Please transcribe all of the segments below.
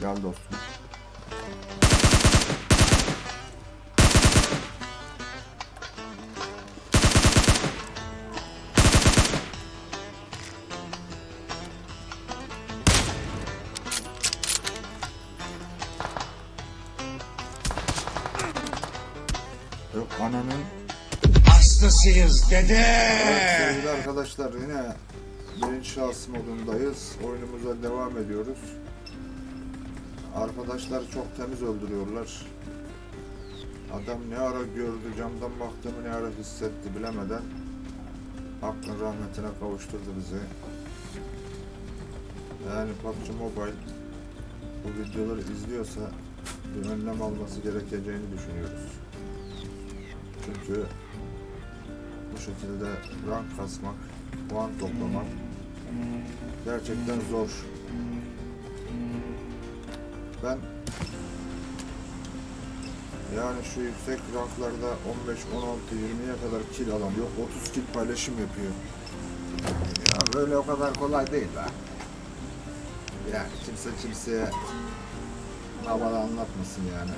Gel dostum. Ananın Hastasıyız dede. Evet sevgili arkadaşlar yine birinci şahıs modundayız. Oyunumuza devam ediyoruz. Arkadaşlar çok temiz öldürüyorlar. Adam ne ara gördü camdan baktığımı ne ara hissetti bilemeden Hakkın rahmetine kavuşturdu bizi. Yani PUBG Mobile bu videoları izliyorsa bir önlem alması gerekeceğini düşünüyoruz. Çünkü bu şekilde rank kasmak, puan toplamak gerçekten zor. Ben yani şu yüksek ranklarda 15, 16, 20'ye kadar kill alan yok 30 kill paylaşım yapıyor. Ya böyle o kadar kolay değil be. Yani kimse kimseye havalı anlatmasın yani.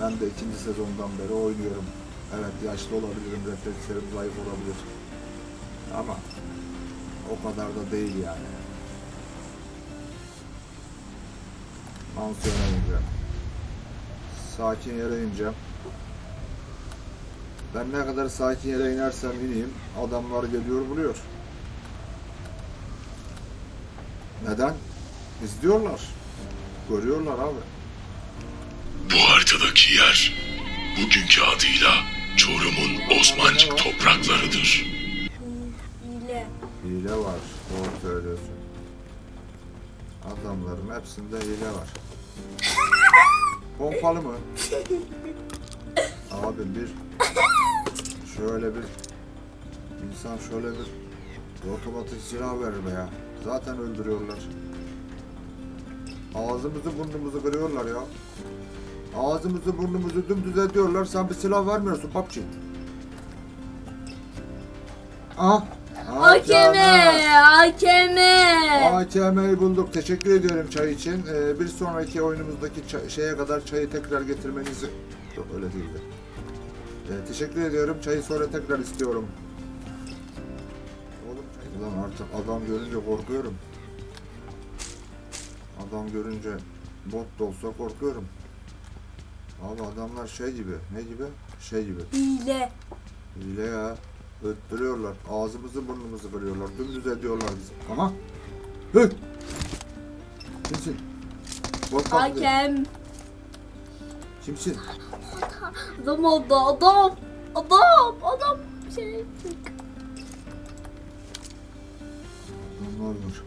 Ben de ikinci sezondan beri oynuyorum. Evet yaşlı olabilirim, reflekslerim zayıf olabilir. Ama o kadar da değil yani. Mansiyona ineceğim. Sakin yere ineceğim. Ben ne kadar sakin yere inersem ineyim, adamlar geliyor buluyor. Neden? İzliyorlar. Görüyorlar abi. Bu haritadaki yer bugünkü adıyla Çorum'un Osmancık topraklarıdır. Hile. Hile var. Doğru söylüyorsun. Adamların hepsinde hile var. Pompalı mı? Abi bir şöyle bir insan şöyle bir otomatik silah verir be ya. Zaten öldürüyorlar. Ağzımızı burnumuzu kırıyorlar ya. Ağzımızı burnumuzu dümdüz ediyorlar. Sen bir silah vermiyorsun PUBG. Ah. Hakeme, hakeme. AKM'yi bulduk. Teşekkür ediyorum çay için. Ee, bir sonraki oyunumuzdaki ça- şeye kadar çayı tekrar getirmenizi... Yok öyle değildi. Ee, teşekkür ediyorum. Çayı sonra tekrar istiyorum. Oğlum çay... Ulan artık adam görünce korkuyorum. Adam görünce bot da olsa korkuyorum. Abi adamlar şey gibi. Ne gibi? Şey gibi. Hile. Hile ya. Öttürüyorlar. Ağzımızı burnumuzu kırıyorlar. Dümdüz ediyorlar bizi. Aha. Hı. Kimsin? Taklidi. Hakem. Kimsin? Adam oldu, adam. Adam, adam. Şey. Adamlar var.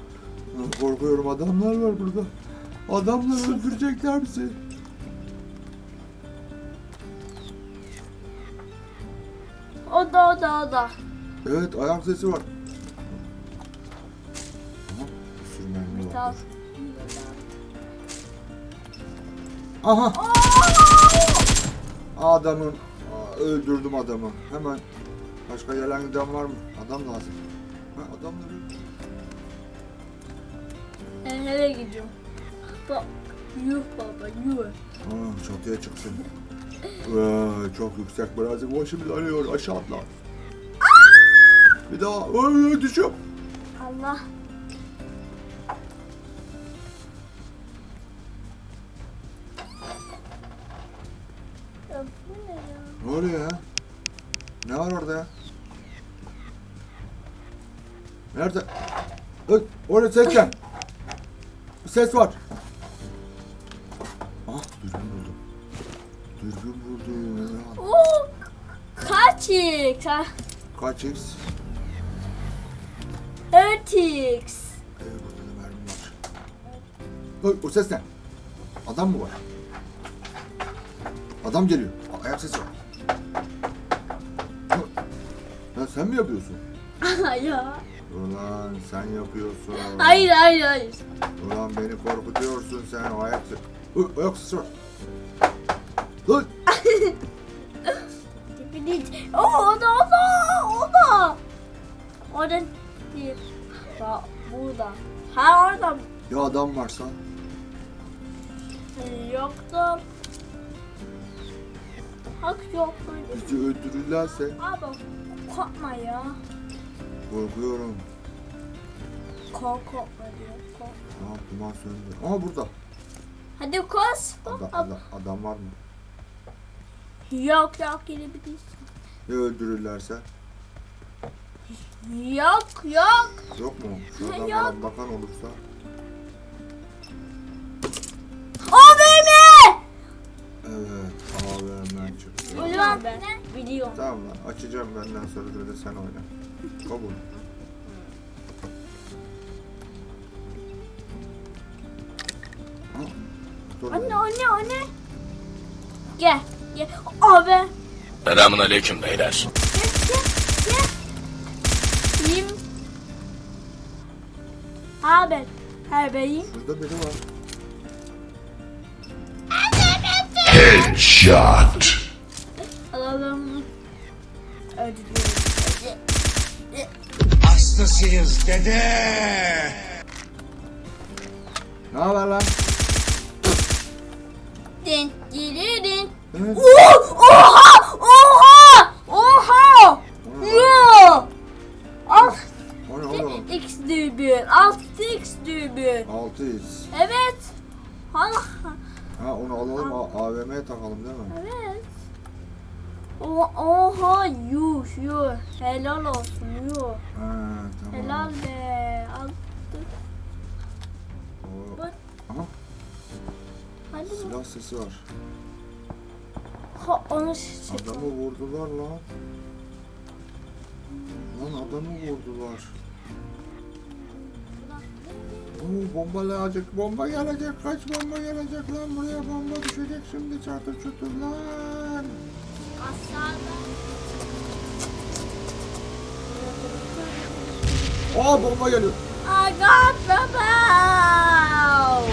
Korkuyorum adamlar var burada. Adamlar öldürecekler bizi. Da, o da, o da. Evet ayak sesi var. Aha. Var. Tamam. Aha. Adamın Aa, öldürdüm adamı. Hemen başka gelen giden var mı? Adam lazım. Ha, adamları Ben nereye gidiyorum? Bak. Yuh baba, yuh. Aa, çatıya çıksın. Vay, çok yüksek birazcık başımız ağrıyor aşağı atla. Bir daha Ay, düşüyorum. Allah. Ne oluyor ya? Ne var orada ya? Nerede? Öt, orada ses gel. Ses var. Ah dürbün buldum. Dürbün buldum. Oo, kaç? Ha, Kaç X? 4X. Burada da mermi var. Öy, o ses ne? Adam mı var? Adam geliyor. A- Ayak sesi var. Ya sen mi yapıyorsun? ya. Ulan sen yapıyorsun. Hayır, hayır, hayır. Ulan beni korkutuyorsun sen o ayak sesi. Öy, ayak sesi var. Lan! Tipini... Oo, o da, o da, o da. Orada değil. Bak, burada. Ha orada. Ya adam varsa? Yoktu. Hak yok böyle. Bizi öldürürlerse Abi korkma ya. korkuyorum. Kork korkma diyor. Kork. Aa duman söndü. Aa burada. Hadi koş. Ada, Hop. ada, adam var mı? Yok yok gelebilirsin. Ya öldürürlerse? Yok yok. Yok mu? Şuradan Yok. falan bakan olursa. AVM! Evet. AVM'den çıktı. O zaman biliyorum. Tamam lan açacağım benden sonra bir de sen oyna. Kabul. Ha, Dur Anne be. anne anne. Gel. Gel. Abi. Selamun aleyküm beyler. Abi. Haberim. Şurada biri var. Headshot. Alalım. Ödülüyorum. Hastasıyız dede. Ne haber lan? Din din din. Evet. Oh, oha! Oğlum? x dübün. Alt x dübün. 600. Evet. Allah. Ha onu alalım A- AVM'ye takalım değil mi? Evet. O, oha yuh yuh. Helal olsun yuh. Ha tamam. Helal be. Al. O- Bak. Aha Hadi bak. silah sesi var. Ha, onu çek. Adamı vurdular lan. Lan adamı vurdular. Bomba gelecek, bomba gelecek, kaç bomba gelecek lan buraya bomba düşecek şimdi çatır çutur lan. Aa bomba geliyor. I got the bell.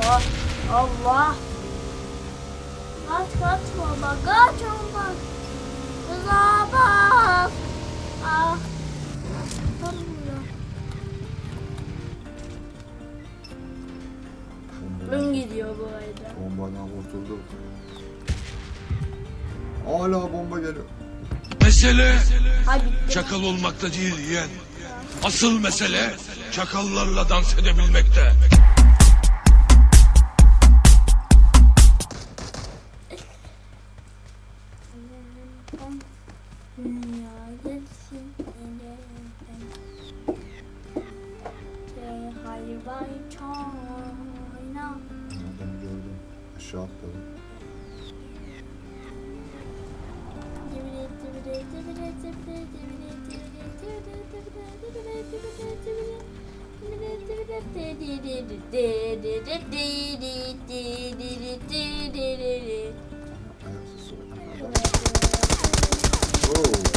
Allah. Allah. Kaç kaç baba kaç baba. Rıza bak. Ah. Lüm gidiyor bu arada. Bombadan kurtulduk. Hala bomba geliyor. Mesele Hadi bitti. çakal olmakta değil yeğen. Asıl mesele çakallarla dans edebilmekte. Dünya gelsin Aşağı atladım.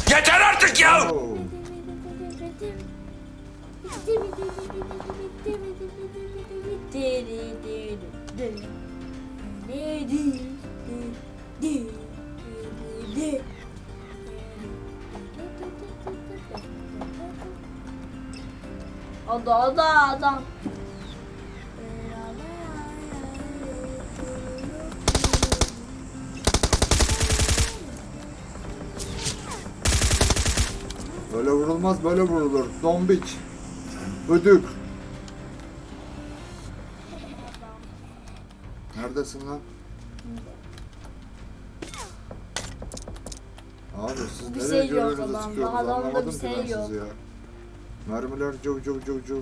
Yeter artık ya! Oo. Ada ada adam. Böyle vurulmaz böyle vurulur. Dombik. Ödük. Neredesin lan? Abi siz Bir nereye şey yok görüyorsunuz adamda, sıkıyorsunuz adamda anlamadım bir ki şey ben sizi yok. ya. Mermiler cıv cıv cıv cıv.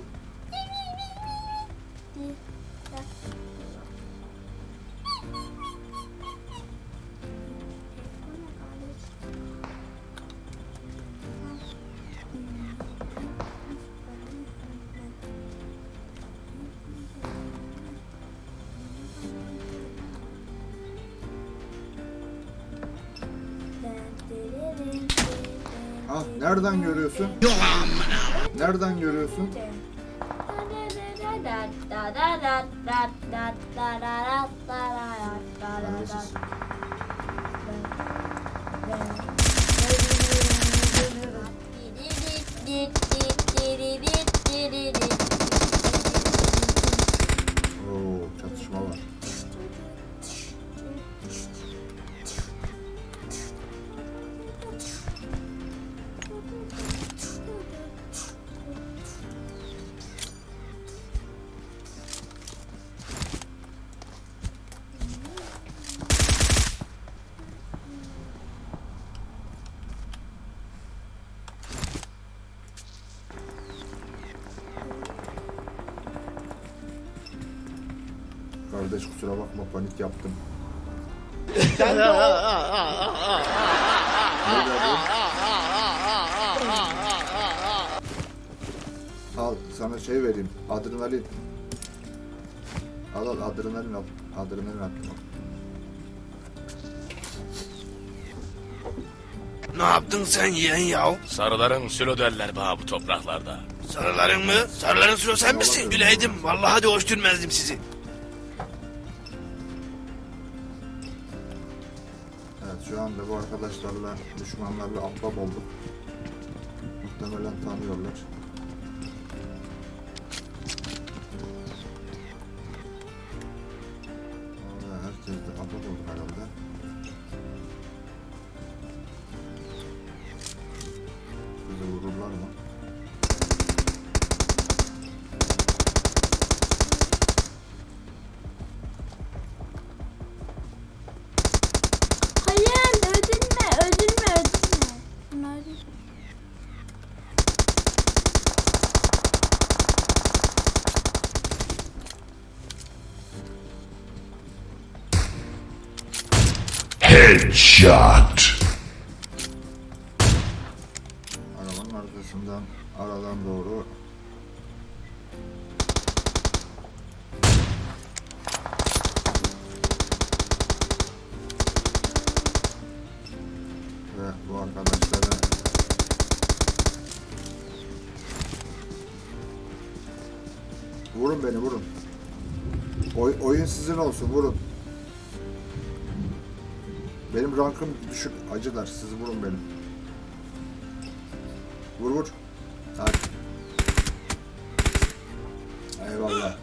Ah nereden görüyorsun? Nereden görüyorsun? Kardeş kusura bakma panik yaptım. Ne dedi? Al sana şey vereyim. Adrenalin. Al al adrenalin al. Adrenalin attım. al. Ne yaptın sen yeğen yav? Sarıların sülo derler bana bu topraklarda. Sarıların mı? Sarıların sıra sen misin? Bileydim. Vallahi de hoş durmazdım sizi. Anda bu arkadaşlarla düşmanlarla ahbap olduk. Muhtemelen tanıyorlar. Headshot. Arabanın arkasından aradan doğru. Ve bu arkadaşlara vurun beni vurun. Oy, oyun sizin olsun vurun benim rankım düşük. Acılar sizi vurun benim. Vur vur. Hadi. Eyvallah.